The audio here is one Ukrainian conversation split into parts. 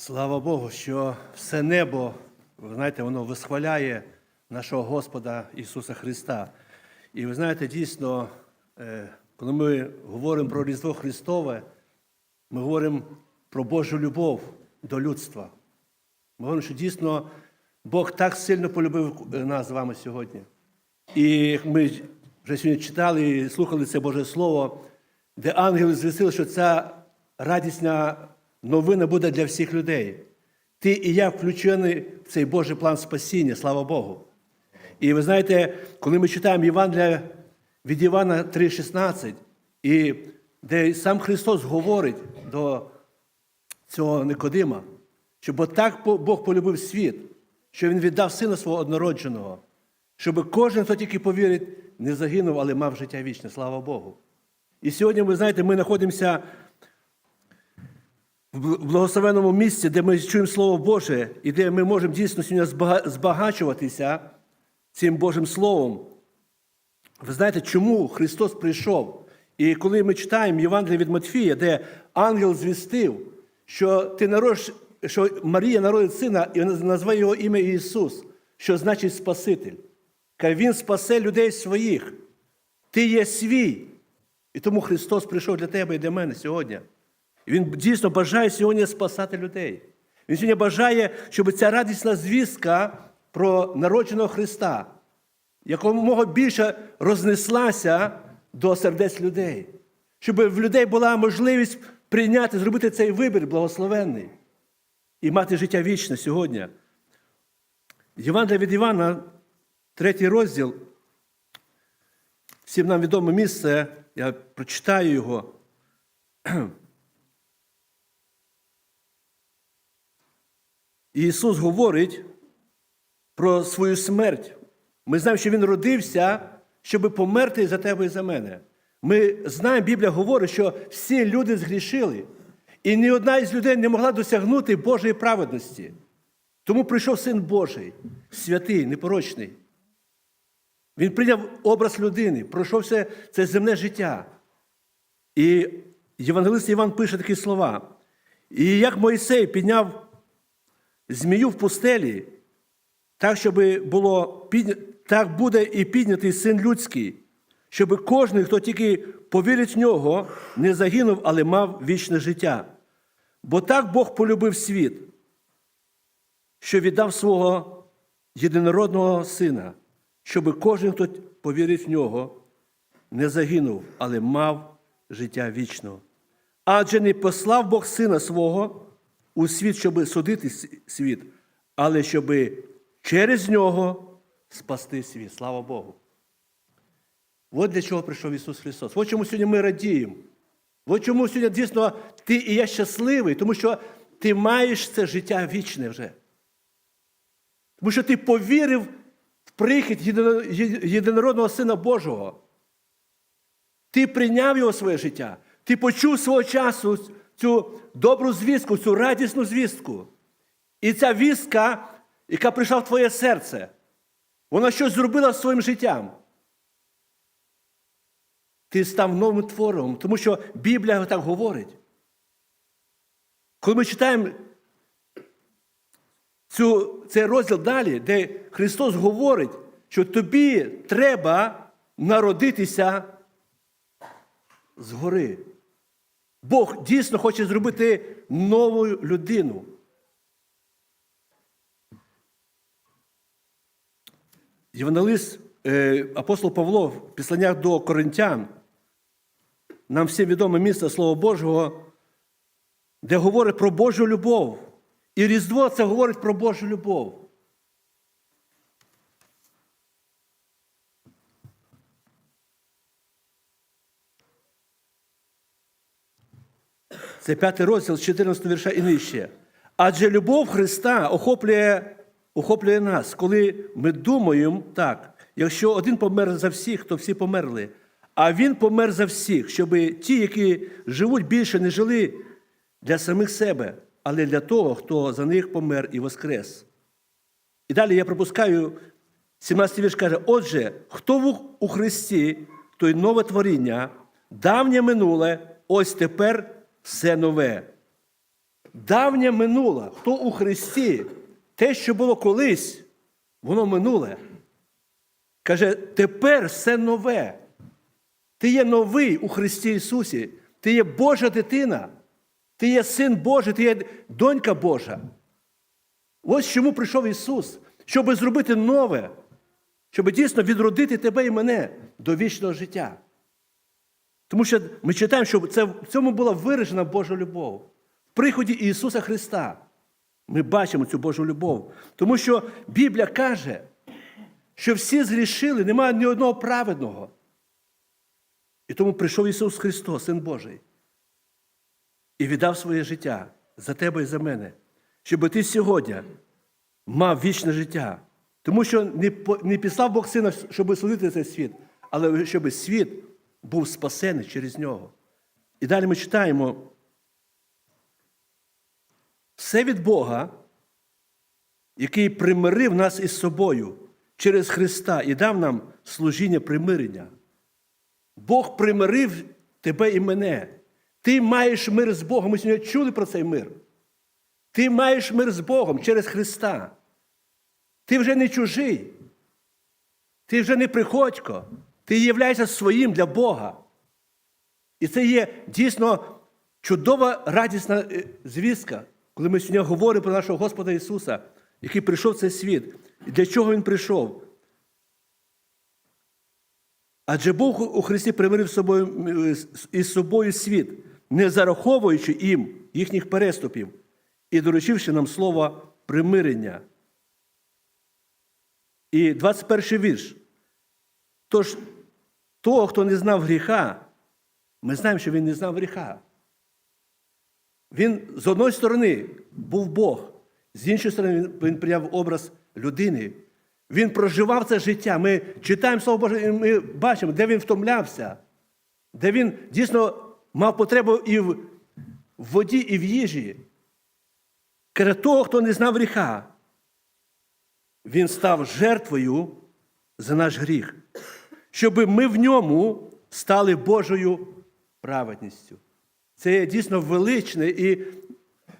Слава Богу, що все небо, ви знаєте, воно висхваляє нашого Господа Ісуса Христа. І ви знаєте, дійсно, е, коли ми говоримо про Різдво Христове, ми говоримо про Божу любов до людства. Ми говоримо, що дійсно Бог так сильно полюбив е, нас з вами сьогодні. І ми вже сьогодні читали і слухали це Боже Слово, де ангели звістили, що ця радісна новина буде для всіх людей. Ти і я включені в цей Божий план спасіння, слава Богу. І ви знаєте, коли ми читаємо Євангелія від Івана 3,16, і де сам Христос говорить до цього Никодима, що бо так Бог полюбив світ, що Він віддав сина свого однородженого, щоб кожен, хто тільки повірить, не загинув, але мав життя вічне, слава Богу. І сьогодні, ви знаєте, ми знаходимося в благословеному місці, де ми чуємо Слово Боже, і де ми можемо дійсно сьогодні збагачуватися цим Божим Словом. Ви знаєте, чому Христос прийшов? І коли ми читаємо Євангеліє від Матфія, де ангел звістив, що ти народиш, що Марія народить сина і назве його ім'я Ісус, що значить Спаситель. Каже, Він спасе людей своїх. Ти є свій. І тому Христос прийшов для тебе і для мене сьогодні. Він дійсно бажає сьогодні спасати людей. Він сьогодні бажає, щоб ця радісна звістка про народженого Христа якомога більше рознеслася до сердець людей, щоб в людей була можливість прийняти, зробити цей вибір благословенний і мати життя вічне сьогодні. Євангелія від Івана, третій розділ, всім нам відоме місце, я прочитаю його. Ісус говорить про свою смерть. Ми знаємо, що Він родився, щоб померти за тебе і за мене. Ми знаємо, Біблія говорить, що всі люди згрішили, і ні одна із людей не могла досягнути Божої праведності. Тому прийшов Син Божий, святий, непорочний. Він прийняв образ людини, пройшов все це земне життя. І Євангелист Іван пише такі слова. І як Мойсей підняв змію в пустелі, так, щоб було підня... так буде і піднятий син людський, щоб кожен, хто тільки повірить в нього, не загинув, але мав вічне життя. Бо так Бог полюбив світ, що віддав свого єдинородного сина, щоб кожен, хто повірить в нього, не загинув, але мав життя вічного. Адже не послав Бог сина свого у світ, щоб судити світ, але щоб через нього спасти світ. Слава Богу. От для чого прийшов Ісус Христос. От чому сьогодні ми радіємо. От чому сьогодні дійсно ти і я щасливий, тому що ти маєш це життя вічне вже. Тому що ти повірив в прихід єдинородного Сина Божого. Ти прийняв його своє життя. Ти почув свого часу цю добру звістку, цю радісну звістку. І ця вістка, яка прийшла в твоє серце, вона щось зробила з своїм життям. Ти став новим твором, тому що Біблія так говорить. Коли ми читаємо цю, цей розділ далі, де Христос говорить, що тобі треба народитися згори. Бог дійсно хоче зробити нову людину. Євангелист, е, апостол Павло в післаннях до Коринтян, нам всім відоме місце Слова Божого, де говорить про Божу любов. І Різдво це говорить про Божу любов. Це п'ятий розділ з 14 вірша і нижче. Адже любов Христа охоплює, охоплює нас, коли ми думаємо так, якщо один помер за всіх, то всі померли. А Він помер за всіх, щоб ті, які живуть більше, не жили для самих себе, але для того, хто за них помер і воскрес. І далі я пропускаю 17 вірш каже: Отже, хто у Христі, той нове творіння, давнє минуле, ось тепер все нове. давнє минуле, хто у Христі, те, що було колись, воно минуле. Каже, тепер все нове. Ти є новий у Христі Ісусі. Ти є Божа дитина. Ти є син Божий, ти є донька Божа. Ось чому прийшов Ісус, щоб зробити нове, щоб дійсно відродити тебе і мене до вічного життя. Тому що ми читаємо, що це, в цьому була виражена Божа любов. В приході Ісуса Христа ми бачимо цю Божу любов. Тому що Біблія каже, що всі згрішили, немає ні одного праведного. І тому прийшов Ісус Христос, Син Божий, і віддав своє життя за тебе і за мене, щоб ти сьогодні мав вічне життя. Тому що не післав Бог Сина, щоб судити цей світ, але щоб світ був спасений через нього. І далі ми читаємо. Все від Бога, який примирив нас із собою через Христа і дав нам служіння примирення. Бог примирив тебе і мене. Ти маєш мир з Богом. Ми сьогодні чули про цей мир. Ти маєш мир з Богом через Христа. Ти вже не чужий. Ти вже не приходько. Ти являєшся своїм для Бога. І це є дійсно чудова радісна е, звістка, коли ми сьогодні говоримо про нашого Господа Ісуса, який прийшов в цей світ. І для чого Він прийшов? Адже Бог у Христі примирив е, із собою світ, не зараховуючи їм їхніх переступів і доручивши нам слово примирення. І 21 вірш. Тож того, хто не знав гріха, ми знаємо, що він не знав гріха. Він з одної сторони був Бог, з іншої сторони, він, прийняв образ людини. Він проживав це життя. Ми читаємо Слово Боже, і ми бачимо, де він втомлявся, де він дійсно мав потребу і в воді, і в їжі. Каже, того, хто не знав гріха, він став жертвою за наш гріх, щоб ми в ньому стали Божою праведністю. Це є дійсно величне і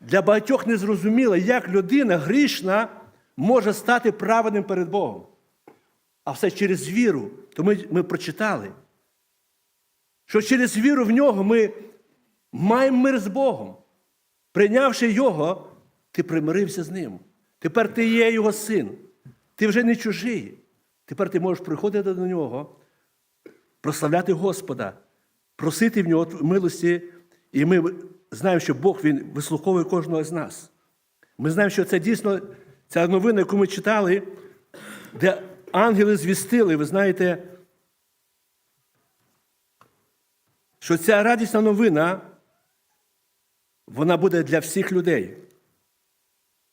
для багатьох незрозуміло, як людина грішна може стати праведним перед Богом. А все через віру. То ми, ми прочитали, що через віру в нього ми маємо мир з Богом. Прийнявши Його, ти примирився з ним. Тепер ти є його син. Ти вже не чужий. Тепер ти можеш приходити до нього, прославляти Господа, просити в нього милості. І ми знаємо, що Бог Він вислуховує кожного з нас. Ми знаємо, що це дійсно ця новина, яку ми читали, де ангели звістили, ви знаєте, що ця радісна новина, вона буде для всіх людей.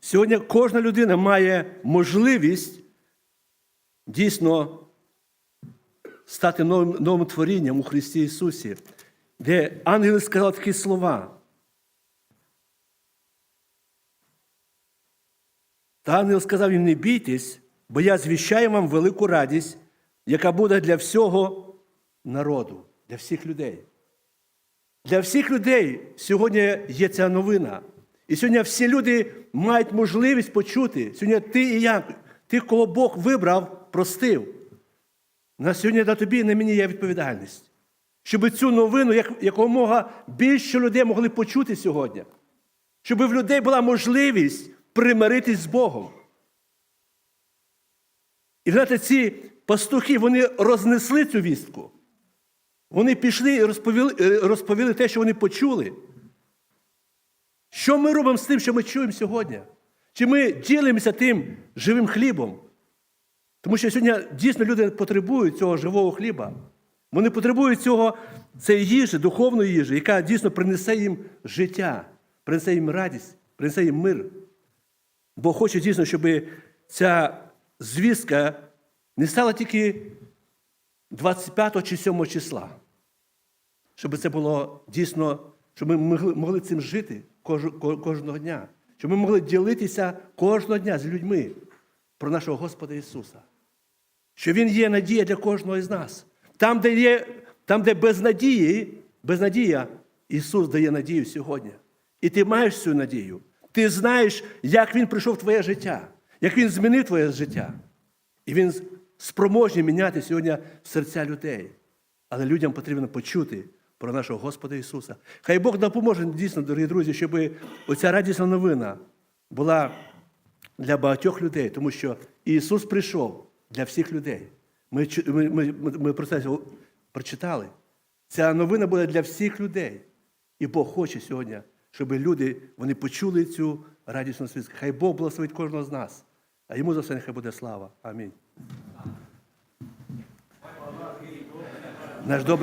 Сьогодні кожна людина має можливість дійсно стати новим, новим творінням у Христі Ісусі, де ангели сказали такі слова. Та ангел сказав їм, не бійтесь, бо я звіщаю вам велику радість, яка буде для всього народу, для всіх людей. Для всіх людей сьогодні є ця новина. І сьогодні всі люди мають можливість почути. Сьогодні ти і я, тих, кого Бог вибрав, простив. На сьогодні на тобі і на мені є відповідальність. Щоб цю новину як, якомога більше людей могли почути сьогодні. Щоб в людей була можливість примиритись з Богом. І знаєте, ці пастухи вони рознесли цю вістку. Вони пішли і розповіли, е, розповіли те, що вони почули. Що ми робимо з тим, що ми чуємо сьогодні? Чи ми ділимося тим живим хлібом? Тому що сьогодні дійсно люди потребують цього живого хліба. Вони потребують цього, цієї їжі, духовної їжі, яка дійсно принесе їм життя, принесе їм радість, принесе їм мир. Бо хоче дійсно, щоб ця звістка не стала тільки 25 чи 7 числа. Щоб це було дійсно, щоб ми могли, цим жити кожного дня. Щоб ми могли ділитися кожного дня з людьми про нашого Господа Ісуса. Що Він є надія для кожного із нас. Там, де є, там, де без надії, без надія, Ісус дає надію сьогодні. І ти маєш цю надію. Ти знаєш, як він прийшов в твоє життя, як він змінив твоє життя. І він спроможний міняти сьогодні серця людей. Але людям потрібно почути про нашого Господа Ісуса. Хай Бог допоможе дійсно, дорогі друзі, щоб оця радісна новина була для багатьох людей, тому що Ісус прийшов для всіх людей. Ми, ми, ми, ми про це прочитали. Ця новина буде для всіх людей. І Бог хоче сьогодні, щоб люди вони почули цю радісну звістку. Хай Бог благословить кожного з нас. А йому за все нехай буде слава. Амінь. Наш добрий